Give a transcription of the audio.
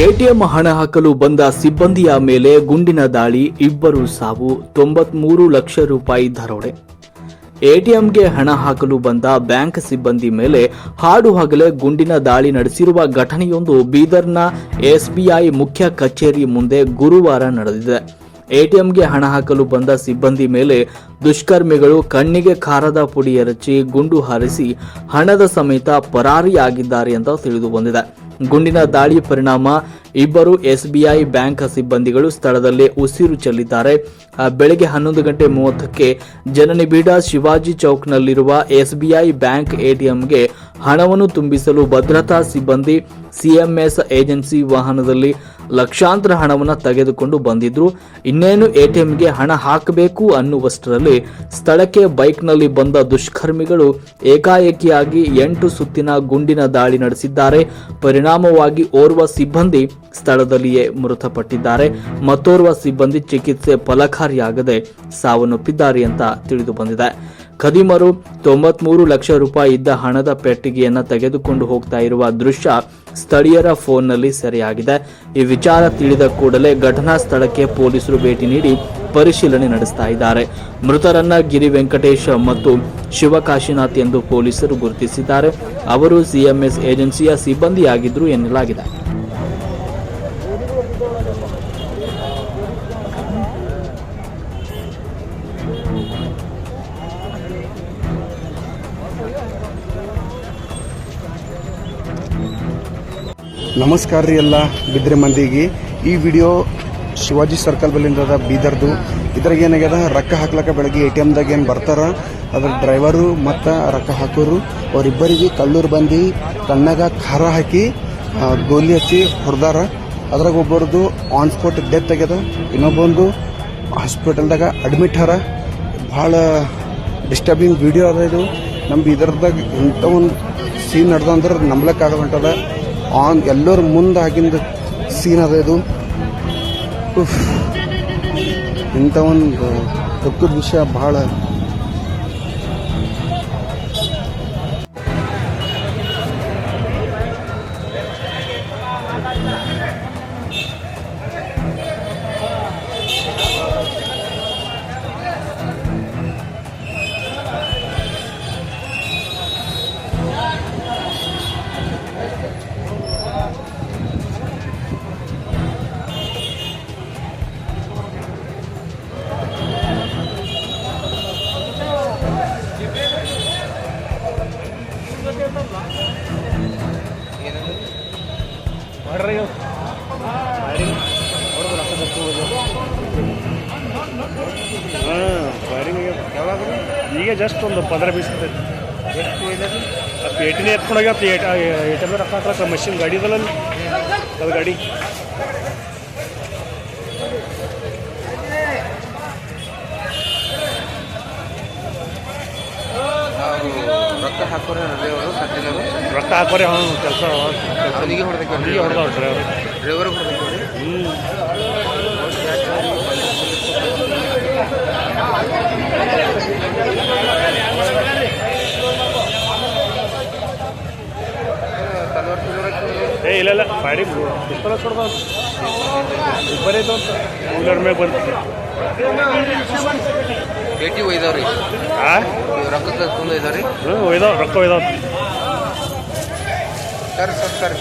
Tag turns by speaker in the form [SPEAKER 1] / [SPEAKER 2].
[SPEAKER 1] ATM ಹಣ ಹಾಕಲು ಬಂದ ಸಿಬ್ಬಂದಿಯ ಮೇಲೆ ಗುಂಡಿನ ದಾಳಿ, ಇಬ್ಬರು ಸಾವು, ತೊಂಬತ್ಮೂರು ಲಕ್ಷ ರೂಪಾಯಿ ದರೋಡೆ. ಎಟಿಎಂಗೆ ಹಣ ಹಾಕಲು ಬಂದ ಬ್ಯಾಂಕ್ ಸಿಬ್ಬಂದಿ ಮೇಲೆ ಹಾಡು ಹಗಲೇ ಗುಂಡಿನ ದಾಳಿ ನಡೆಸಿರುವ ಘಟನೆಯೊಂದು ಬೀದರ್ನ ಎಸ್ಬಿಐ ಮುಖ್ಯ ಕಚೇರಿ ಮುಂದೆ ಗುರುವಾರ ನಡೆದಿದೆ. ಎಟಿಎಂಗೆ ಹಣ ಹಾಕಲು ಬಂದ ಸಿಬ್ಬಂದಿ ಮೇಲೆ ದುಷ್ಕರ್ಮಿಗಳು ಕಣ್ಣಿಗೆ ಖಾರದ ಪುಡಿ ಎರಚಿ ಗುಂಡು ಹಾರಿಸಿ ಹಣದ ಸಮೇತ ಪರಾರಿಯಾಗಿದ್ದಾರೆ ಅಂತ ತಿಳಿದು ಬಂದಿದೆ. ಗುಂಡಿನ ದಾಳಿ ಪರಿಣಾಮ ಇಬ್ಬರು ಎಸ್ಬಿಐ ಬ್ಯಾಂಕ್ ಸಿಬ್ಬಂದಿಗಳು ಸ್ಥಳದಲ್ಲೇ ಉಸಿರು ಚೆಲ್ಲಿದ್ದಾರೆ. ಬೆಳಗ್ಗೆ ಹನ್ನೊಂದು ಗಂಟೆ ಮೂವತ್ತಕ್ಕೆ ಜನನಿಬಿಡ ಶಿವಾಜಿ ಚೌಕ್ನಲ್ಲಿರುವ ಎಸ್ಬಿಐ ಬ್ಯಾಂಕ್ ಎಟಿಎಂಗೆ ಹಣವನ್ನು ತುಂಬಿಸಲು ಭದ್ರತಾ ಸಿಬ್ಬಂದಿ ಸಿಎಂಎಸ್ ಏಜೆನ್ಸಿ ವಾಹನದಲ್ಲಿ ಲಕ್ಷಾಂತರ ಹಣವನ್ನು ತೆಗೆದುಕೊಂಡು ಬಂದಿದ್ರು. ಇನ್ನೇನು ಎಟಿಎಂಗೆ ಹಣ ಹಾಕಬೇಕು ಅನ್ನುವಷ್ಟರಲ್ಲಿ ಸ್ಥಳಕ್ಕೆ ಬೈಕ್ನಲ್ಲಿ ಬಂದ ದುಷ್ಕರ್ಮಿಗಳು ಏಕಾಏಕಿಯಾಗಿ ಎಂಟು ಸುತ್ತಿನ ಗುಂಡಿನ ದಾಳಿ ನಡೆಸಿದ್ದಾರೆ. ಪರಿಣಾಮವಾಗಿ ಓರ್ವ ಸಿಬ್ಬಂದಿ ಸ್ಥಳದಲ್ಲಿಯೇ ಮೃತಪಟ್ಟಿದ್ದಾರೆ. ಮತ್ತೋರ್ವ ಸಿಬ್ಬಂದಿ ಚಿಕಿತ್ಸೆ ಫಲಕಾರಿಯಾಗದೆ ಸಾವನ್ನಪ್ಪಿದ್ದಾರೆ ಅಂತ ತಿಳಿದು ಬಂದಿದೆ. ಖದೀಮರು ತೊಂಬತ್ಮೂರು ಲಕ್ಷ ರೂಪಾಯಿ ಇದ್ದ ಹಣದ ಪೆಟ್ಟಿಗೆಯನ್ನ ತೆಗೆದುಕೊಂಡು ಹೋಗ್ತಾ ಇರುವ ದೃಶ್ಯ ಸ್ಥಳೀಯರ ಫೋನ್ನಲ್ಲಿ ಸೆರೆಯಾಗಿದೆ. ಈ ವಿಚಾರ ತಿಳಿದ ಕೂಡಲೇ ಘಟನಾ ಸ್ಥಳಕ್ಕೆ ಪೊಲೀಸರು ಭೇಟಿ ನೀಡಿ ಪರಿಶೀಲನೆ ನಡೆಸ್ತಾ ಇದ್ದಾರೆ. ಮೃತರನ್ನ ಗಿರಿ ವೆಂಕಟೇಶ್ ಮತ್ತು ಶಿವಕಾಶಿನಾಥ್ ಎಂದು ಪೊಲೀಸರು ಗುರುತಿಸಿದ್ದಾರೆ. ಅವರು ಸಿಎಂಎಸ್ ಏಜೆನ್ಸಿಯ ಸಿಬ್ಬಂದಿಯಾಗಿದ್ದರು ಎನ್ನಲಾಗಿದೆ.
[SPEAKER 2] ನಮಸ್ಕಾರ ರೀ ಎಲ್ಲ ಬಿದ್ರೆ ಮಂದಿಗೆ. ಈ ವಿಡಿಯೋ ಶಿವಾಜಿ ಸರ್ಕಲ್ ಬಲ್ಲಿಂದದ ಬೀದರ್ದು. ಇದ್ರಾಗ ಏನಾಗ್ಯದ, ರೊಕ್ಕ ಹಾಕ್ಲಕ್ಕ ಬೆಳಗ್ಗೆ ಎ ಟಿ ಎಮ್ದಾಗ ಏನು ಬರ್ತಾರ, ಅದ್ರ ಡ್ರೈವರು ಮತ್ತು ರೊಕ್ಕ ಹಾಕೋರು. ಅವರಿಬ್ಬರಿಗೆ ಕಳ್ಳೂರು ಬಂದು ಕಣ್ಣಾಗ ಖಾರ ಹಾಕಿ ಗೋಲಿ ಹಚ್ಚಿ ಹೊಡೆದಾರ. ಅದ್ರಾಗ ಒಬ್ಬರದು ಆನ್ ಸ್ಪಾಟ್ ಡೆತ್ ಆಗ್ಯದ, ಇನ್ನೊಬ್ಬಂದು ಹಾಸ್ಪಿಟಲ್ದಾಗ ಅಡ್ಮಿಟ್ ಹರ. ಭಾಳ ಡಿಸ್ಟರ್ಬಿಂಗ್ ವಿಡಿಯೋ ಅದ ಇದು. ನಮ್ಮ ಬೀದರ್ದಾಗ ಇಂಥ ಒಂದು ಸೀನ್ ನಡೆದ ಅಂದ್ರೆ ನಂಬ್ಲಕ್ಕಾಗದ ಹೊಂಟದ ಆನ್ ಎಲ್ಲರ ಮುಂದೆ ಆಗಿಂದ ಸೀನ್ ಅದ ಇದು. ಇಂಥ ಒಂದು ದುಃಖದ ವಿಷಯ ಭಾಳ
[SPEAKER 3] ಹಾಂ ವೈರಿಂಗ್ ಯಾವಾಗ ಈಗ ಜಸ್ಟ್ ಒಂದು ಪಂದ್ರ ಬೀಸ್ ಪೇಟಿನೇ ಎತ್ಕೊಂಡೋಗ್ಯಾವ ಏಟ ಎಂ ರೊಕ್ಕ ಹಾಕ್ಲಕ್ಕ ಮಷಿನ್ ಗಾಡಿ ಇದಲ್ಲ. ಅದು ಗಾಡಿ
[SPEAKER 4] ರೊಕ್ಕ ಹಾಕೋರೆ
[SPEAKER 3] ರೊಕ್ಕ ಹಾಕೋರಿ ಹಾಂ ಕೆಲಸ.
[SPEAKER 4] ಅವನಿಗೆ ಹೊಡೆದಕ್ಕೆ
[SPEAKER 3] ಅವನಿಗೆ ಹೊಡೆದವ್ರು ಡ್ರೈವರ್
[SPEAKER 4] ಡ್ರೈವರ್ ಹೊಡೆದಕ್ಕೆ
[SPEAKER 3] ಹ್ಞೂ ಏ ಇಲ್ಲ ಇಲ್ಲ ಫೈರಿಂಗ್ ಪಿಸ್ತಲ ಇಬ್ಬರೇ ಕೂಲರ್ ಮೇಲೆ ಬಂತು
[SPEAKER 4] ಭೇಟಿ ಒಯ್ದವ್ರಿ. ರೊಕ್ಕ ಕರ್ಕೊಂಡು ಒಯ್ದವ್ರಿ.
[SPEAKER 3] ಹ್ಞೂ ಒಯ್ದವ್ ರೊಕ್ಕ ಒಯ್ದವ್.
[SPEAKER 4] Sir sir sir